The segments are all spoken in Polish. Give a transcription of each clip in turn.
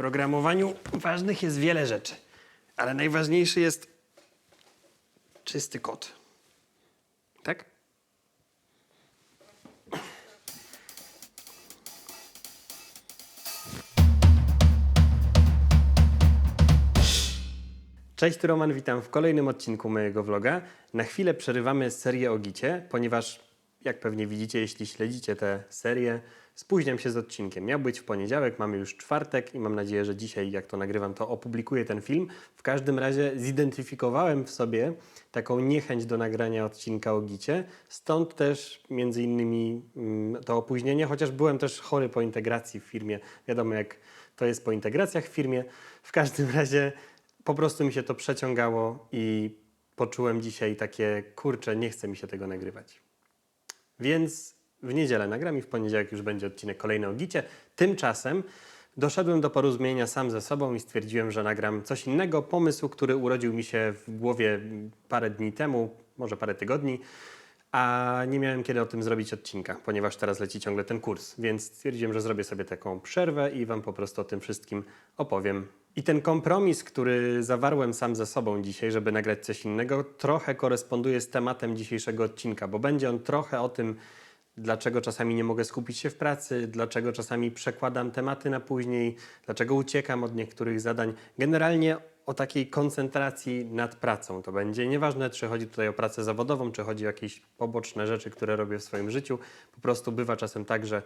programowaniu ważnych jest wiele rzeczy, ale najważniejszy jest czysty kod. Tak? Cześć, Roman, witam w kolejnym odcinku mojego vloga. Na chwilę przerywamy serię o Gicie, ponieważ jak pewnie widzicie, jeśli śledzicie tę serię, spóźniam się z odcinkiem. Miał być w poniedziałek, mamy już czwartek i mam nadzieję, że dzisiaj, jak to nagrywam, to opublikuję ten film. W każdym razie zidentyfikowałem w sobie taką niechęć do nagrania odcinka o Gicie, stąd też między innymi mm, to opóźnienie, chociaż byłem też chory po integracji w firmie. Wiadomo, jak to jest po integracjach w firmie. W każdym razie po prostu mi się to przeciągało i poczułem dzisiaj takie, kurczę, nie chce mi się tego nagrywać. Więc w niedzielę nagram i w poniedziałek już będzie odcinek kolejny o Gicie. Tymczasem doszedłem do porozumienia sam ze sobą i stwierdziłem, że nagram coś innego. Pomysł, który urodził mi się w głowie parę dni temu, może parę tygodni, a nie miałem kiedy o tym zrobić odcinka, ponieważ teraz leci ciągle ten kurs, więc stwierdziłem, że zrobię sobie taką przerwę i Wam po prostu o tym wszystkim opowiem. I ten kompromis, który zawarłem sam ze sobą dzisiaj, żeby nagrać coś innego, trochę koresponduje z tematem dzisiejszego odcinka, bo będzie on trochę o tym, dlaczego czasami nie mogę skupić się w pracy, dlaczego czasami przekładam tematy na później, dlaczego uciekam od niektórych zadań. Generalnie o takiej koncentracji nad pracą to będzie. Nieważne, czy chodzi tutaj o pracę zawodową, czy chodzi o jakieś poboczne rzeczy, które robię w swoim życiu. Po prostu bywa czasem tak, że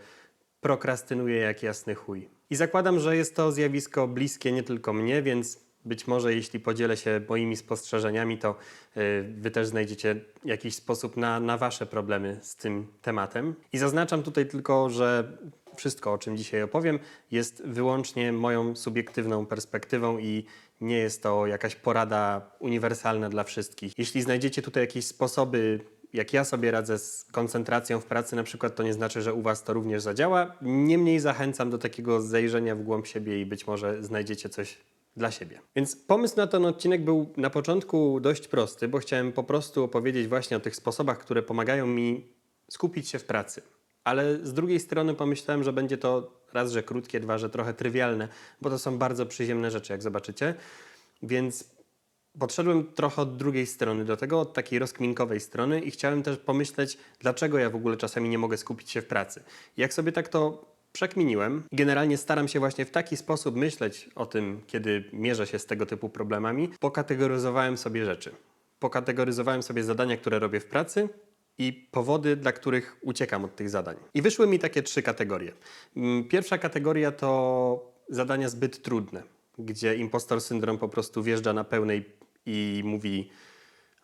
prokrastynuję jak jasny chuj. I zakładam, że jest to zjawisko bliskie nie tylko mnie, więc być może jeśli podzielę się moimi spostrzeżeniami, to y, wy też znajdziecie jakiś sposób na, na wasze problemy z tym tematem. I zaznaczam tutaj tylko, że wszystko, o czym dzisiaj opowiem, jest wyłącznie moją subiektywną perspektywą i nie jest to jakaś porada uniwersalna dla wszystkich. Jeśli znajdziecie tutaj jakieś sposoby, jak ja sobie radzę z koncentracją w pracy, na przykład, to nie znaczy, że u Was to również zadziała. Niemniej zachęcam do takiego zajrzenia w głąb siebie i być może znajdziecie coś dla siebie. Więc pomysł na ten odcinek był na początku dość prosty, bo chciałem po prostu opowiedzieć właśnie o tych sposobach, które pomagają mi skupić się w pracy. Ale z drugiej strony pomyślałem, że będzie to raz, że krótkie, dwa, że trochę trywialne, bo to są bardzo przyziemne rzeczy, jak zobaczycie. Więc podszedłem trochę od drugiej strony do tego, od takiej rozkminkowej strony i chciałem też pomyśleć, dlaczego ja w ogóle czasami nie mogę skupić się w pracy. Jak sobie tak to przekminiłem, generalnie staram się właśnie w taki sposób myśleć o tym, kiedy mierzę się z tego typu problemami, pokategoryzowałem sobie rzeczy. Pokategoryzowałem sobie zadania, które robię w pracy i powody, dla których uciekam od tych zadań. I wyszły mi takie trzy kategorie. Mm, Pierwsza kategoria to zadania zbyt trudne, gdzie impostor syndrom po prostu wjeżdża na pełnej i mówi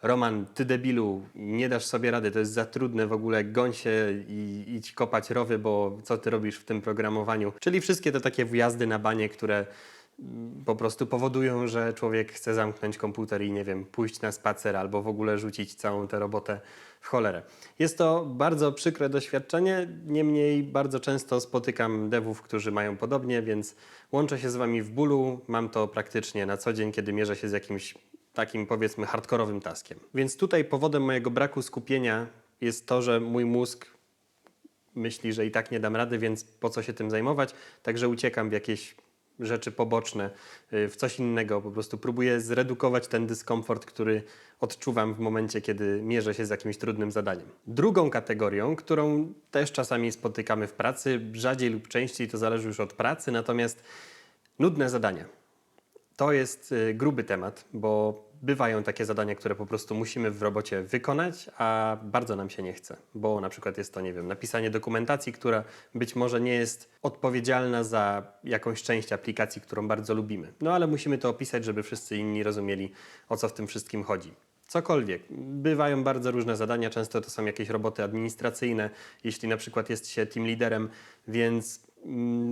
Roman, ty debilu, nie dasz sobie rady, to jest za trudne w ogóle, goń się i idź kopać rowy, bo co ty robisz w tym programowaniu? Czyli wszystkie te takie wjazdy na banie, które mm, po prostu powodują, że człowiek chce zamknąć komputer i nie wiem, pójść na spacer albo w ogóle rzucić całą tę robotę w cholerę. Jest to bardzo przykre doświadczenie, niemniej bardzo często spotykam devów, którzy mają podobnie, więc łączę się z wami w bólu. Mam to praktycznie na co dzień, kiedy mierzę się z jakimś takim powiedzmy hardkorowym taskiem. Więc tutaj powodem mojego braku skupienia jest to, że mój mózg myśli, że i tak nie dam rady, więc po co się tym zajmować? Także uciekam w jakieś rzeczy poboczne, y, w coś innego. Po prostu próbuję zredukować ten dyskomfort, który odczuwam w momencie, kiedy mierzę się z jakimś trudnym zadaniem. Drugą kategorią, którą też czasami spotykamy w pracy, rzadziej lub częściej, to zależy już od pracy, natomiast nudne zadania. To jest y, gruby temat, bo bywają takie zadania, które po prostu musimy w robocie wykonać, a bardzo nam się nie chce, bo na przykład jest to, nie wiem, napisanie dokumentacji, która być może nie jest odpowiedzialna za jakąś część aplikacji, którą bardzo lubimy. No ale musimy to opisać, żeby wszyscy inni rozumieli, o co w tym wszystkim chodzi. Cokolwiek. Bywają bardzo różne zadania, często to są jakieś roboty administracyjne, jeśli na przykład jest się team liderem, więc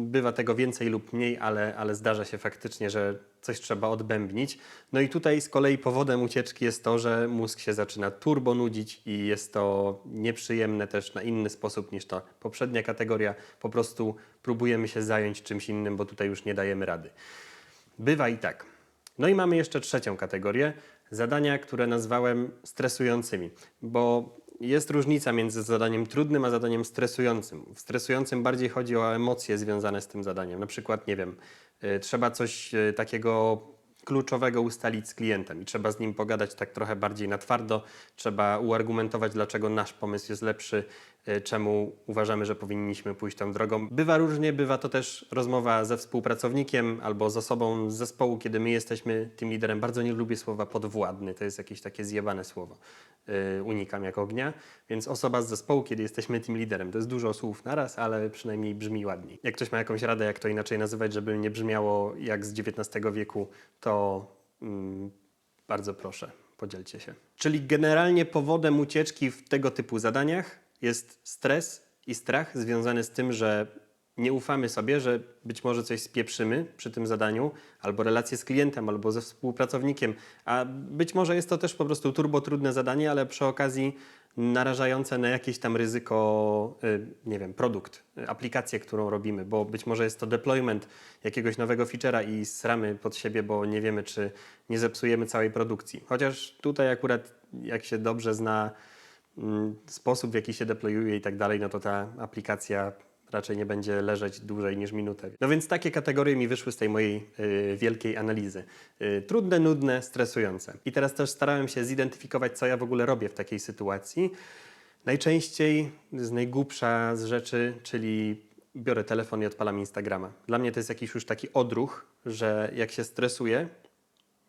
bywa tego więcej lub mniej, ale, ale zdarza się faktycznie, że coś trzeba odbębnić. No i tutaj z kolei powodem ucieczki jest to, że mózg się zaczyna turbo nudzić i jest to nieprzyjemne też na inny sposób niż ta poprzednia kategoria. Po prostu próbujemy się zająć czymś innym, bo tutaj już nie dajemy rady. Bywa i tak. No i mamy jeszcze trzecią kategorię. Zadania, które nazwałem stresującymi, bo jest różnica między zadaniem trudnym a zadaniem stresującym. W stresującym bardziej chodzi o emocje związane z tym zadaniem. Na przykład, nie wiem, y, trzeba coś y, takiego kluczowego ustalić z klientem i trzeba z nim pogadać tak trochę bardziej na twardo. Trzeba uargumentować, dlaczego nasz pomysł jest lepszy, czemu uważamy, że powinniśmy pójść tą drogą. Bywa różnie, bywa to też rozmowa ze współpracownikiem albo z osobą z zespołu, kiedy my jesteśmy tym liderem. Bardzo nie lubię słowa podwładny, to jest jakieś takie zjebane słowo. Y, unikam jak ognia, więc osoba z zespołu, kiedy jesteśmy tym liderem. To jest dużo słów naraz, ale przynajmniej brzmi ładniej. Jak ktoś ma jakąś radę, jak to inaczej nazywać, żeby nie brzmiało jak z XIX wieku, to mm, bardzo proszę, podzielcie się. Czyli generalnie powodem ucieczki w tego typu zadaniach jest stres i strach związany z tym, że nie ufamy sobie, że być może coś spieprzymy przy tym zadaniu, albo relacje z klientem, albo ze współpracownikiem, a być może jest to też po prostu turbo trudne zadanie, ale przy okazji narażające na jakieś tam ryzyko, y, nie wiem, produkt, aplikację, którą robimy, bo być może jest to deployment jakiegoś nowego feature'a i sramy pod siebie, bo nie wiemy, czy nie zepsujemy całej produkcji. Chociaż tutaj akurat, jak się dobrze zna sposób, w jaki się deployuje i tak dalej, no to ta aplikacja raczej nie będzie leżeć dłużej niż minutę. No więc takie kategorie mi wyszły z tej mojej y, wielkiej analizy. Y, trudne, nudne, stresujące. I teraz też starałem się zidentyfikować, co ja w ogóle robię w takiej sytuacji. Najczęściej z najgłupsza z rzeczy, czyli biorę telefon i odpalam Instagrama. Dla mnie to jest jakiś już taki odruch, że jak się stresuję,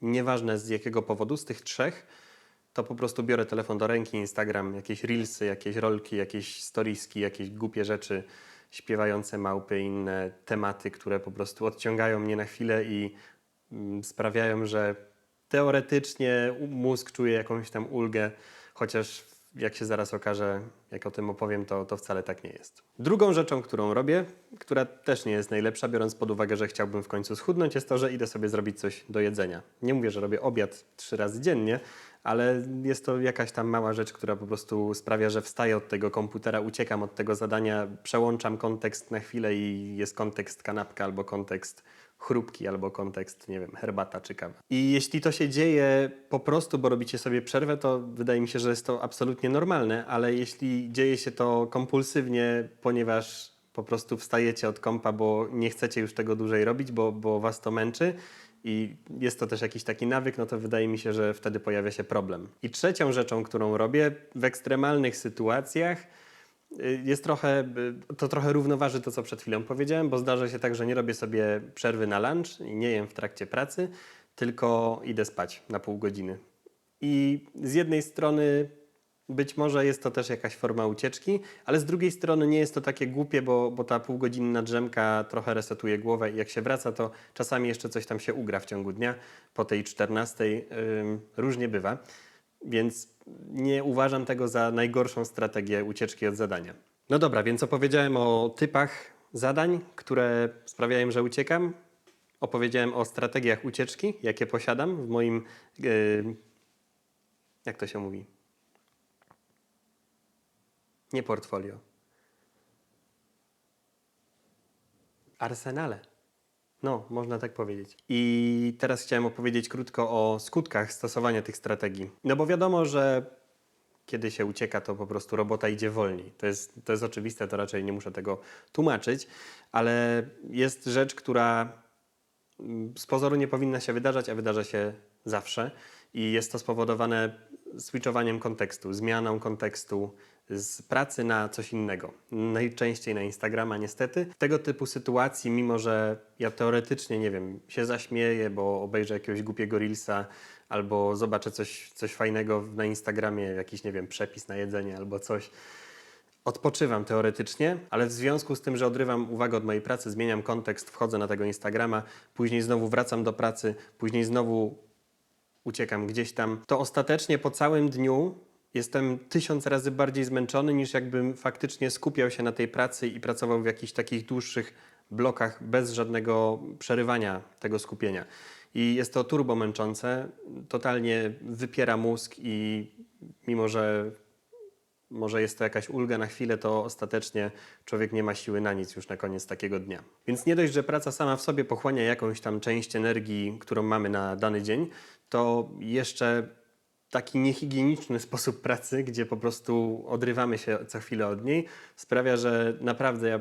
nieważne z jakiego powodu, z tych trzech, to po prostu biorę telefon do ręki, Instagram, jakieś reelsy, jakieś rolki, jakieś storieski, jakieś głupie rzeczy, śpiewające małpy, inne tematy, które po prostu odciągają mnie na chwilę i mm, sprawiają, że teoretycznie mózg czuje jakąś tam ulgę, chociaż jak się zaraz okaże, jak o tym opowiem, to, to wcale tak nie jest. Drugą rzeczą, którą robię, która też nie jest najlepsza, biorąc pod uwagę, że chciałbym w końcu schudnąć, jest to, że idę sobie zrobić coś do jedzenia. Nie mówię, że robię obiad trzy razy dziennie, ale jest to jakaś tam mała rzecz, która po prostu sprawia, że wstaję od tego komputera, uciekam od tego zadania, przełączam kontekst na chwilę i jest kontekst kanapka albo kontekst chrupki albo kontekst, nie wiem, herbata czy kawa. I jeśli to się dzieje po prostu, bo robicie sobie przerwę, to wydaje mi się, że jest to absolutnie normalne, ale jeśli dzieje się to kompulsywnie, ponieważ po prostu wstajecie od kompa, bo nie chcecie już tego dłużej robić, bo, bo was to męczy i jest to też jakiś taki nawyk, no to wydaje mi się, że wtedy pojawia się problem. I trzecią rzeczą, którą robię w ekstremalnych sytuacjach, y, jest trochę, y, to trochę równoważy to, co przed chwilą powiedziałem, bo zdarza się tak, że nie robię sobie przerwy na lunch i nie jem w trakcie pracy, tylko idę spać na pół godziny. I z jednej strony być może jest to też jakaś forma ucieczki, ale z drugiej strony nie jest to takie głupie, bo, bo ta półgodzinna drzemka trochę resetuje głowę i jak się wraca, to czasami jeszcze coś tam się ugra w ciągu dnia. Po tej 14 ym, różnie bywa, więc nie uważam tego za najgorszą strategię ucieczki od zadania. No dobra, więc opowiedziałem o typach zadań, które sprawiają, że uciekam. Opowiedziałem o strategiach ucieczki, jakie posiadam w moim. Yy, jak to się mówi? Nie portfolio. Arsenale. No, można tak powiedzieć. I teraz chciałem opowiedzieć krótko o skutkach stosowania tych strategii. No bo wiadomo, że kiedy się ucieka, to po prostu robota idzie wolniej. To jest, to jest oczywiste, to raczej nie muszę tego tłumaczyć, ale jest rzecz, która mm, z pozoru nie powinna się wydarzać, a wydarza się zawsze. I jest to spowodowane switchowaniem kontekstu, zmianą kontekstu z pracy na coś innego. Najczęściej na Instagrama, niestety. Tego typu sytuacji, mimo że ja teoretycznie, nie wiem, się zaśmieję, bo obejrzę jakiegoś głupiego reelsa albo zobaczę coś, coś fajnego na Instagramie, jakiś, nie wiem, przepis na jedzenie albo coś, odpoczywam teoretycznie, ale w związku z tym, że odrywam uwagę od mojej pracy, zmieniam kontekst, wchodzę na tego Instagrama, później znowu wracam do pracy, później znowu uciekam gdzieś tam, to ostatecznie po całym dniu jestem tysiąc razy bardziej zmęczony niż jakbym faktycznie skupiał się na tej pracy i pracował w jakichś takich dłuższych blokach bez żadnego przerywania tego skupienia. I jest to turbo męczące, totalnie wypiera mózg i mimo, że może jest to jakaś ulga na chwilę, to ostatecznie człowiek nie ma siły na nic już na koniec takiego dnia. Więc nie dość, że praca sama w sobie pochłania jakąś tam część energii, którą mamy na dany dzień, to jeszcze taki niehigieniczny sposób pracy, gdzie po prostu odrywamy się co chwilę od niej, sprawia, że naprawdę ja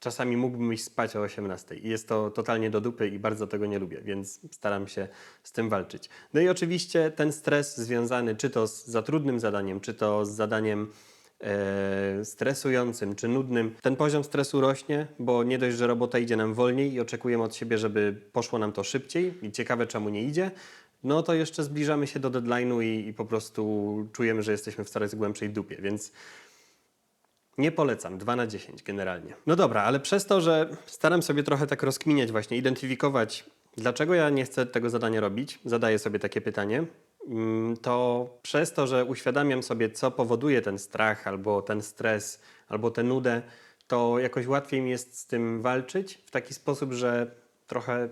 czasami mógłbym iść spać o 18 i jest to totalnie do dupy i bardzo tego nie lubię, więc staram się z tym walczyć. No i oczywiście ten stres związany czy to z za trudnym zadaniem, czy to z zadaniem e, stresującym czy nudnym, ten poziom stresu rośnie, bo nie dość, że robota idzie nam wolniej i oczekujemy od siebie, żeby poszło nam to szybciej i ciekawe czemu nie idzie, no to jeszcze zbliżamy się do deadline'u i, i po prostu czujemy, że jesteśmy w coraz głębszej dupie, więc nie polecam, 2 na 10 generalnie. No dobra, ale przez to, że staram sobie trochę tak rozkminiać właśnie, identyfikować, dlaczego ja nie chcę tego zadania robić, zadaję sobie takie pytanie, mm, to przez to, że uświadamiam sobie, co powoduje ten strach, albo ten stres, albo tę nudę, to jakoś łatwiej mi jest z tym walczyć w taki sposób, że trochę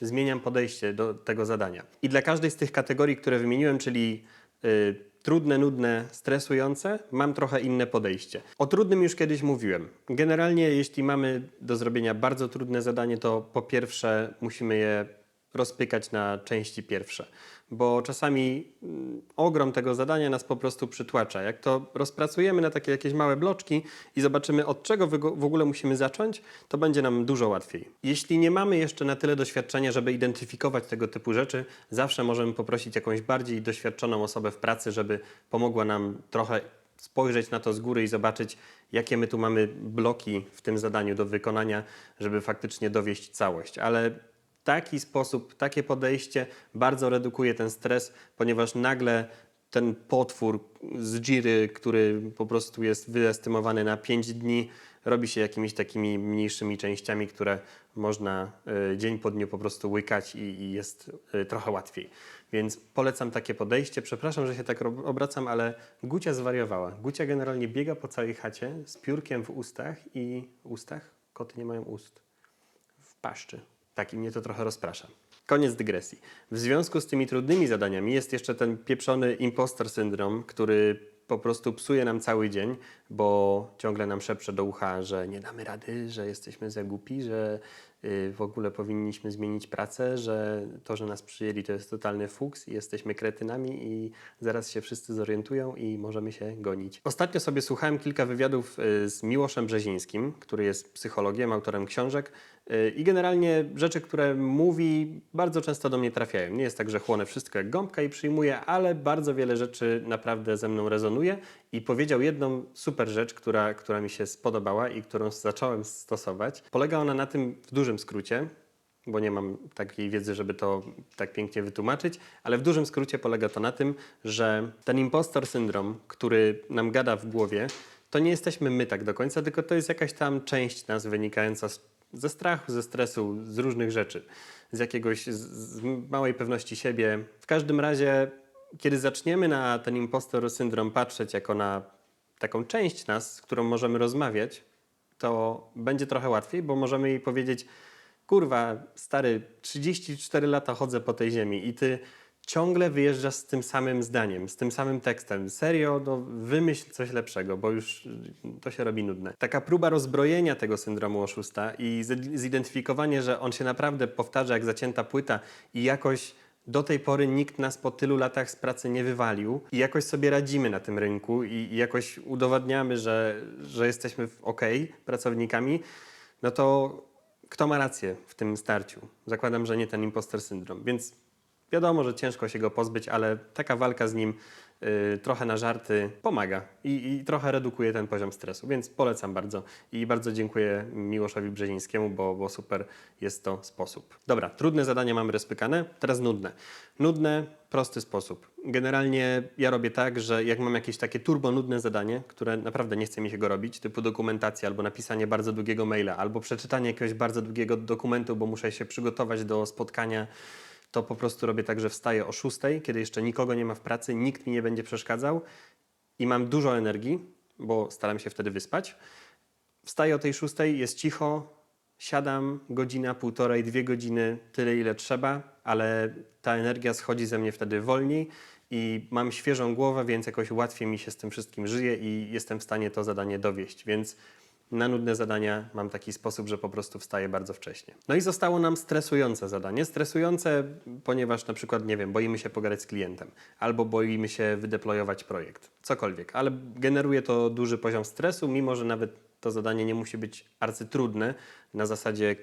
zmieniam podejście do tego zadania. I dla każdej z tych kategorii, które wymieniłem, czyli y, trudne, nudne, stresujące, mam trochę inne podejście. O trudnym już kiedyś mówiłem. Generalnie, jeśli mamy do zrobienia bardzo trudne zadanie, to po pierwsze musimy je rozpykać na części pierwsze, bo czasami mm, ogrom tego zadania nas po prostu przytłacza. Jak to rozpracujemy na takie jakieś małe bloczki i zobaczymy od czego w ogóle musimy zacząć, to będzie nam dużo łatwiej. Jeśli nie mamy jeszcze na tyle doświadczenia, żeby identyfikować tego typu rzeczy, zawsze możemy poprosić jakąś bardziej doświadczoną osobę w pracy, żeby pomogła nam trochę spojrzeć na to z góry i zobaczyć, jakie my tu mamy bloki w tym zadaniu do wykonania, żeby faktycznie dowieść całość. Ale taki sposób, takie podejście bardzo redukuje ten stres, ponieważ nagle ten potwór z Jiry, który po prostu jest wyestymowany na 5 dni, robi się jakimiś takimi mniejszymi częściami, które można y, dzień po dniu po prostu łykać i, i jest y, trochę łatwiej. Więc polecam takie podejście. Przepraszam, że się tak obracam, ale Gucia zwariowała. Gucia generalnie biega po całej chacie z piórkiem w ustach i ustach? Koty nie mają ust w paszczy. Tak, i mnie to trochę rozprasza. Koniec dygresji. W związku z tymi trudnymi zadaniami jest jeszcze ten pieprzony impostor syndrom, który po prostu psuje nam cały dzień, bo ciągle nam szepcze do ucha, że nie damy rady, że jesteśmy za głupi, że y, w ogóle powinniśmy zmienić pracę, że to, że nas przyjęli, to jest totalny fuks i jesteśmy kretynami i zaraz się wszyscy zorientują i możemy się gonić. Ostatnio sobie słuchałem kilka wywiadów y, z Miłoszem Brzezińskim, który jest psychologiem, autorem książek i generalnie rzeczy, które mówi, bardzo często do mnie trafiają. Nie jest tak, że chłonę wszystko jak gąbka i przyjmuję, ale bardzo wiele rzeczy naprawdę ze mną rezonuje i powiedział jedną super rzecz, która, która mi się spodobała i którą zacząłem stosować. Polega ona na tym w dużym skrócie, bo nie mam takiej wiedzy, żeby to tak pięknie wytłumaczyć, ale w dużym skrócie polega to na tym, że ten impostor syndrom, który nam gada w głowie, to nie jesteśmy my tak do końca, tylko to jest jakaś tam część nas wynikająca z, ze strachu, ze stresu, z różnych rzeczy, z jakiegoś z, z małej pewności siebie. W każdym razie, kiedy zaczniemy na ten impostor syndrom patrzeć jako na taką część nas, z którą możemy rozmawiać, to będzie trochę łatwiej, bo możemy jej powiedzieć: Kurwa, stary, 34 lata chodzę po tej ziemi i ty ciągle wyjeżdżasz z tym samym zdaniem, z tym samym tekstem. Serio, no wymyśl coś lepszego, bo już y, to się robi nudne. Taka próba rozbrojenia tego syndromu oszusta i zid- zidentyfikowanie, że on się naprawdę powtarza jak zacięta płyta i jakoś do tej pory nikt nas po tylu latach z pracy nie wywalił i jakoś sobie radzimy na tym rynku i, i jakoś udowadniamy, że, że jesteśmy ok pracownikami, no to kto ma rację w tym starciu? Zakładam, że nie ten imposter syndrom. Więc wiadomo, że ciężko się go pozbyć, ale taka walka z nim y, trochę na żarty pomaga i, i trochę redukuje ten poziom stresu, więc polecam bardzo i bardzo dziękuję Miłoszowi Brzezińskiemu, bo, bo super jest to sposób. Dobra, trudne zadania mamy rozpykane, teraz nudne. Nudne, prosty sposób. Generalnie ja robię tak, że jak mam jakieś takie turbo nudne zadanie, które naprawdę nie chce mi się go robić, typu dokumentacja albo napisanie bardzo długiego maila, albo przeczytanie jakiegoś bardzo długiego dokumentu, bo muszę się przygotować do spotkania, to po prostu robię tak, że wstaję o 6, kiedy jeszcze nikogo nie ma w pracy, nikt mi nie będzie przeszkadzał i mam dużo energii, bo staram się wtedy wyspać. Wstaję o tej 6, jest cicho, siadam godzina, półtorej, dwie godziny, tyle ile trzeba, ale ta energia schodzi ze mnie wtedy wolniej i mam świeżą głowę, więc jakoś łatwiej mi się z tym wszystkim żyje i jestem w stanie to zadanie dowieść. Więc Na nudne zadania mam taki sposób, że po prostu wstaję bardzo wcześnie. No i zostało nam stresujące zadanie. Stresujące, ponieważ na przykład, nie wiem, boimy się pogadać z klientem, albo boimy się wydeployować projekt, cokolwiek, ale generuje to duży poziom stresu, mimo że nawet to zadanie nie musi być arcytrudne na zasadzie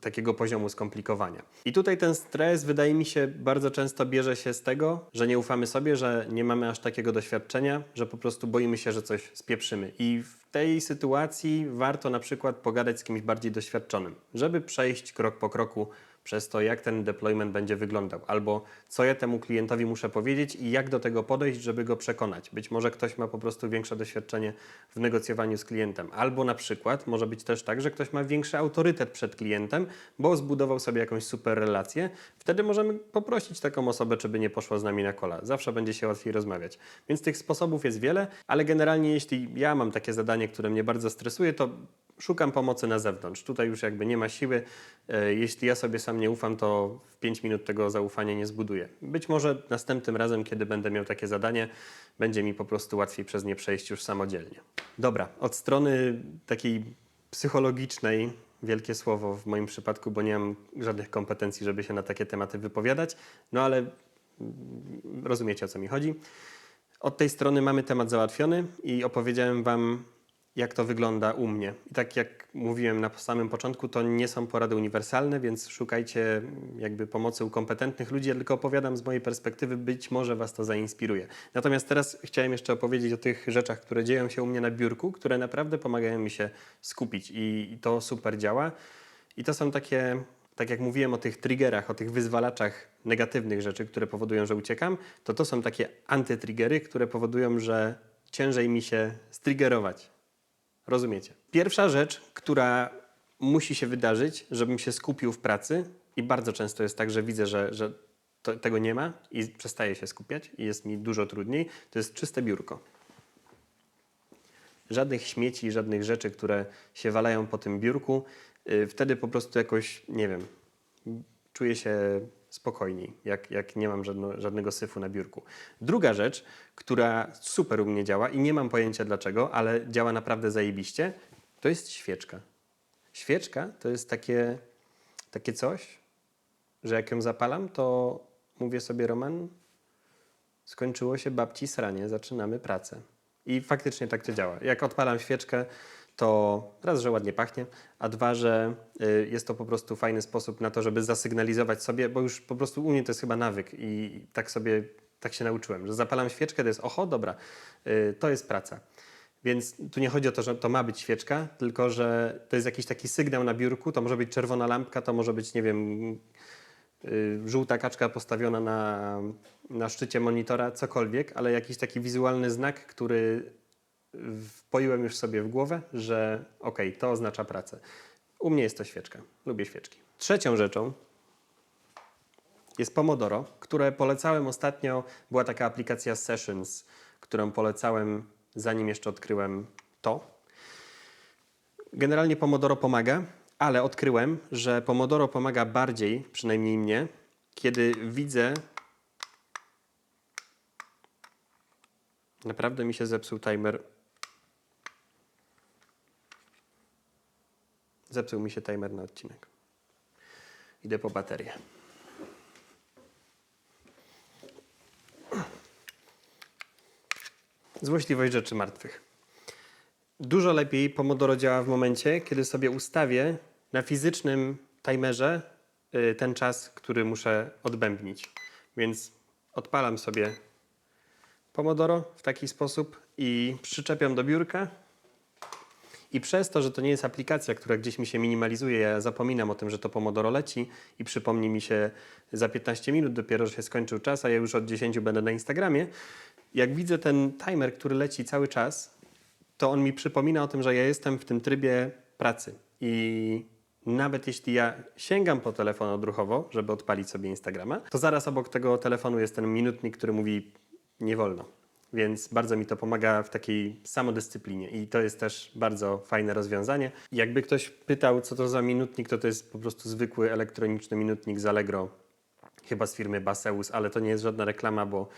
takiego poziomu skomplikowania. I tutaj ten stres, wydaje mi się, bardzo często bierze się z tego, że nie ufamy sobie, że nie mamy aż takiego doświadczenia, że po prostu boimy się, że coś spieprzymy. I w tej sytuacji warto na przykład pogadać z kimś bardziej doświadczonym, żeby przejść krok po kroku przez to, jak ten deployment będzie wyglądał, albo co ja temu klientowi muszę powiedzieć i jak do tego podejść, żeby go przekonać. Być może ktoś ma po prostu większe doświadczenie w negocjowaniu z klientem, albo na przykład może być też tak, że ktoś ma większy autorytet przed klientem, bo zbudował sobie jakąś super relację. Wtedy możemy poprosić taką osobę, czy by nie poszła z nami na kola. Zawsze będzie się łatwiej rozmawiać. Więc tych sposobów jest wiele, ale generalnie jeśli ja mam takie zadanie, które mnie bardzo stresuje, to szukam pomocy na zewnątrz. Tutaj już jakby nie ma siły. E, Jeśli ja sobie sam nie ufam, to w 5 minut tego zaufania nie zbuduję. Być może następnym razem, kiedy będę miał takie zadanie, będzie mi po prostu łatwiej przez nie przejść już samodzielnie. Dobra, od strony takiej psychologicznej, wielkie słowo w moim przypadku, bo nie mam żadnych kompetencji, żeby się na takie tematy wypowiadać, no ale rozumiecie o co mi chodzi. Od tej strony mamy temat załatwiony i opowiedziałem Wam, jak to wygląda u mnie. I tak jak mówiłem na samym początku, to nie są porady uniwersalne, więc szukajcie jakby pomocy u kompetentnych ludzi. Ja tylko opowiadam z mojej perspektywy, być może Was to zainspiruje. Natomiast teraz chciałem jeszcze opowiedzieć o tych rzeczach, które dzieją się u mnie na biurku, które naprawdę pomagają mi się skupić i to super działa. I to są takie, tak jak mówiłem o tych triggerach, o tych wyzwalaczach negatywnych rzeczy, które powodują, że uciekam, to to są takie antytriggery, które powodują, że ciężej mi się striggerować. Rozumiecie? Pierwsza rzecz, która musi się wydarzyć, żebym się skupił w pracy, i bardzo często jest tak, że widzę, że, że to, tego nie ma i przestaję się skupiać i jest mi dużo trudniej, to jest czyste biurko. Żadnych śmieci, żadnych rzeczy, które się walają po tym biurku. Yy, Wtedy po prostu jakoś, nie wiem, czuję się spokojniej, jak, jak nie mam żadno, żadnego syfu na biurku. Druga rzecz, która super u mnie działa i nie mam pojęcia dlaczego, ale działa naprawdę zajebiście, to jest świeczka. Świeczka to jest takie, takie coś, że jak ją zapalam, to mówię sobie, Roman, skończyło się babci sranie, zaczynamy pracę. I faktycznie tak to działa. Jak odpalam świeczkę, to raz, że ładnie pachnie, a dwa, że y, jest to po prostu fajny sposób na to, żeby zasygnalizować sobie, bo już po prostu u mnie to jest chyba nawyk i tak sobie, tak się nauczyłem, że zapalam świeczkę, to jest oho, dobra, y, to jest praca. Więc tu nie chodzi o to, że to ma być świeczka, tylko że to jest jakiś taki sygnał na biurku, to może być czerwona lampka, to może być, nie wiem, y, żółta kaczka postawiona na, na szczycie monitora, cokolwiek, ale jakiś taki wizualny znak, który wpoiłem już sobie w głowę, że okej, to oznacza pracę. U mnie jest to świeczka. Lubię świeczki. Trzecią rzeczą jest Pomodoro, które polecałem ostatnio. Była taka aplikacja Sessions, którą polecałem zanim jeszcze odkryłem to. Generalnie Pomodoro pomaga, ale odkryłem, że Pomodoro pomaga bardziej, przynajmniej mnie, kiedy widzę. Naprawdę mi się zepsuł timer. Zepsuł mi się timer na odcinek. Idę po baterię. Złośliwość rzeczy martwych. Dużo lepiej Pomodoro działa w momencie, kiedy sobie ustawię na fizycznym timerze y, ten czas, który muszę odbębnić. Więc odpalam sobie Pomodoro w taki sposób i przyczepiam do biurka. I przez to, że to nie jest aplikacja, która gdzieś mi się minimalizuje, ja zapominam o tym, że to Pomodoro leci i przypomni mi się za 15 minut dopiero, że się skończył czas, a ja już od 10 będę na Instagramie. Jak widzę ten timer, który leci cały czas, to on mi przypomina o tym, że ja jestem w tym trybie pracy. I nawet jeśli ja sięgam po telefon odruchowo, żeby odpalić sobie Instagrama, to zaraz obok tego telefonu jest ten minutnik, który mówi nie wolno. Więc bardzo mi to pomaga w takiej samodyscyplinie i to jest też bardzo fajne rozwiązanie. Jakby ktoś pytał, co to za minutnik, to to jest po prostu zwykły elektroniczny minutnik z Allegro, chyba z firmy Baseus, ale to nie jest żadna reklama, bo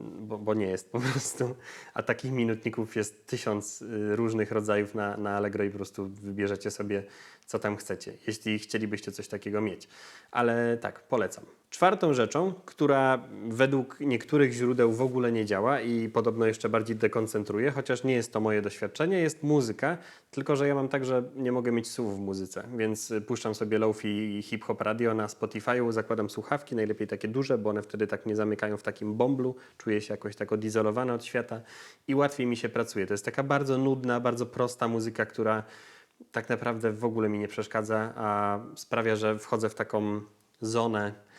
bo, bo nie jest po prostu. A takich minutników jest tysiąc y, różnych rodzajów na, na Allegro i po prostu wybierzecie sobie, co tam chcecie, jeśli chcielibyście coś takiego mieć. Ale tak, polecam. Czwartą rzeczą, która według niektórych źródeł w ogóle nie działa i podobno jeszcze bardziej dekoncentruje, chociaż nie jest to moje doświadczenie, jest muzyka, tylko że ja mam tak, że nie mogę mieć słów w muzyce, więc y, puszczam sobie lofi i hip-hop radio na Spotify'u, zakładam słuchawki, najlepiej takie duże, bo one wtedy tak nie zamykają w takim bąblu, czuję się jakoś tak odizolowany od świata i łatwiej mi się pracuje. To jest taka bardzo nudna, bardzo prosta muzyka, która tak naprawdę w ogóle mi nie przeszkadza, a sprawia, że wchodzę w taką zonę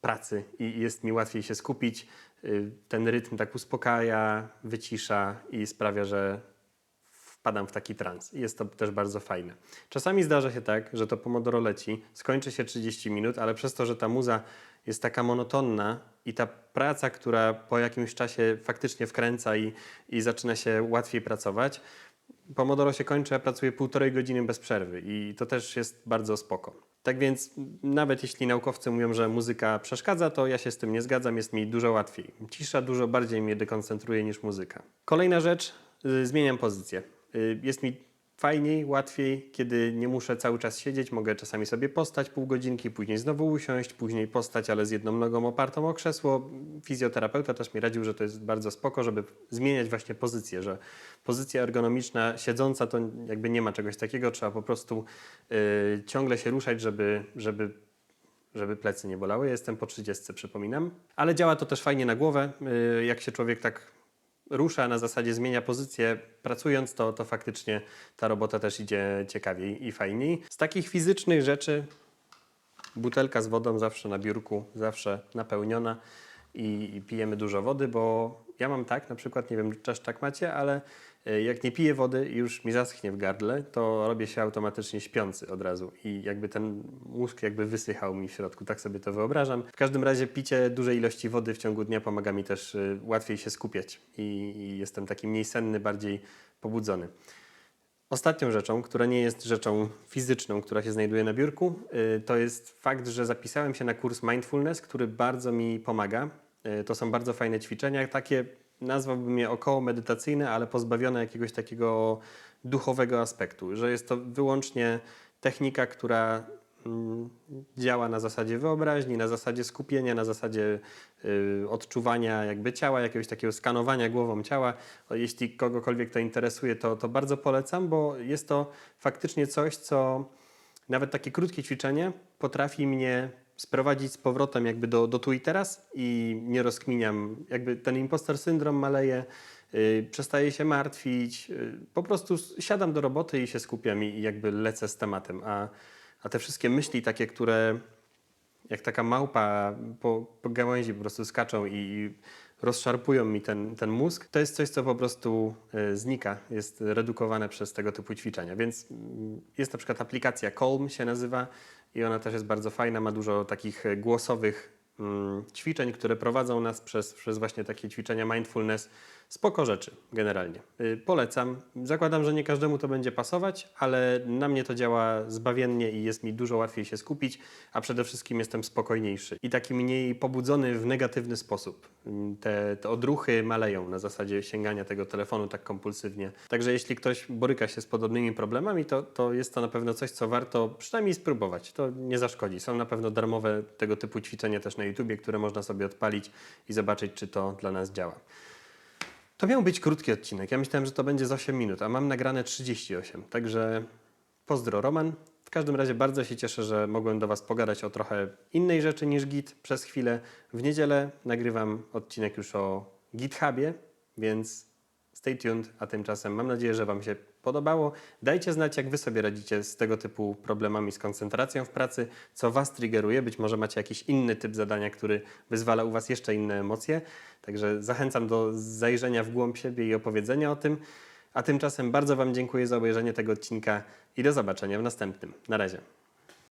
pracy i jest mi łatwiej się skupić. Yy, ten rytm tak uspokaja, wycisza i sprawia, że wpadam w taki trans. Jest to też bardzo fajne. Czasami zdarza się tak, że to Pomodoro leci, skończy się 30 minut, ale przez to, że ta muza jest taka monotonna i ta praca, która po jakimś czasie faktycznie wkręca i, i zaczyna się łatwiej pracować, Pomodoro się kończy, a pracuję półtorej godziny bez przerwy i to też jest bardzo spoko. Tak więc nawet jeśli naukowcy mówią, że muzyka przeszkadza, to ja się z tym nie zgadzam, jest mi dużo łatwiej. Cisza dużo bardziej mnie dekoncentruje niż muzyka. Kolejna rzecz, y, zmieniam pozycję. Y, jest mi fajniej, łatwiej, kiedy nie muszę cały czas siedzieć, mogę czasami sobie postać pół godzinki, później znowu usiąść, później postać, ale z jedną nogą opartą o krzesło. Fizjoterapeuta też mi radził, że to jest bardzo spoko, żeby zmieniać właśnie pozycję, że pozycja ergonomiczna siedząca to jakby nie ma czegoś takiego, trzeba po prostu y, ciągle się ruszać, żeby, żeby żeby plecy nie bolały. Jestem po 30, przypominam. Ale działa to też fajnie na głowę. Y, Jak się człowiek tak rusza, na zasadzie zmienia pozycję, pracując, to, to faktycznie ta robota też idzie ciekawiej i fajniej. Z takich fizycznych rzeczy butelka z wodą zawsze na biurku, zawsze napełniona i, i pijemy dużo wody, bo ja mam tak, na przykład, nie wiem, czy też tak macie, ale jak nie piję wody i już mi zaschnie w gardle, to robię się automatycznie śpiący od razu i jakby ten mózg jakby wysychał mi w środku, tak sobie to wyobrażam. W każdym razie picie dużej ilości wody w ciągu dnia pomaga mi też y, łatwiej się skupiać i, i jestem taki mniej senny, bardziej pobudzony. Ostatnią rzeczą, która nie jest rzeczą fizyczną, która się znajduje na biurku, y, to jest fakt, że zapisałem się na kurs mindfulness, który bardzo mi pomaga. To są bardzo fajne ćwiczenia, takie nazwałbym je około medytacyjne, ale pozbawione jakiegoś takiego duchowego aspektu, że jest to wyłącznie technika, która mm, działa na zasadzie wyobraźni, na zasadzie skupienia, na zasadzie y, odczuwania jakby ciała, jakiegoś takiego skanowania głową ciała. Jeśli kogokolwiek to interesuje, to, to bardzo polecam, bo jest to faktycznie coś, co nawet takie krótkie ćwiczenie potrafi mnie sprowadzić z powrotem jakby do, do tu i teraz i nie rozkminiam, jakby ten impostor syndrom maleje, yy, przestaję się martwić, yy, po prostu siadam do roboty i się skupiam i, i jakby lecę z tematem, a, a te wszystkie myśli takie, które jak taka małpa po, po gałęzi po prostu skaczą i, i rozszarpują mi ten, ten mózg, to jest coś, co po prostu y, znika, jest redukowane przez tego typu ćwiczenia. Więc mm, jest na przykład aplikacja Calm się nazywa i ona też jest bardzo fajna, ma dużo takich y, głosowych mm, ćwiczeń, które prowadzą nas przez, przez właśnie takie ćwiczenia mindfulness. Spoko rzeczy generalnie. Y, Polecam. Zakładam, że nie każdemu to będzie pasować, ale na mnie to działa zbawiennie i jest mi dużo łatwiej się skupić, a przede wszystkim jestem spokojniejszy i taki mniej pobudzony w negatywny sposób. Mm, Te, te odruchy maleją na zasadzie sięgania tego telefonu tak kompulsywnie. Także jeśli ktoś boryka się z podobnymi problemami, to, to jest to na pewno coś, co warto przynajmniej spróbować. To nie zaszkodzi. Są na pewno darmowe tego typu ćwiczenia też na YouTubie, które można sobie odpalić i zobaczyć, czy to dla nas działa. To miał być krótki odcinek. Ja myślałem, że to będzie z 8 minut, a mam nagrane 38. Także pozdro Roman. W każdym razie bardzo się cieszę, że mogłem do Was pogadać o trochę innej rzeczy niż Git przez chwilę. W niedzielę nagrywam odcinek już o GitHubie, więc stay tuned, a tymczasem mam nadzieję, że Wam się podobało. Dajcie znać, jak Wy sobie radzicie z tego typu problemami z koncentracją w pracy, co Was triggeruje. Być może macie jakiś inny typ zadania, który wyzwala u Was jeszcze inne emocje. Także zachęcam do zajrzenia w głąb siebie i opowiedzenia o tym. A tymczasem bardzo Wam dziękuję za obejrzenie tego odcinka i do zobaczenia w następnym. Na razie.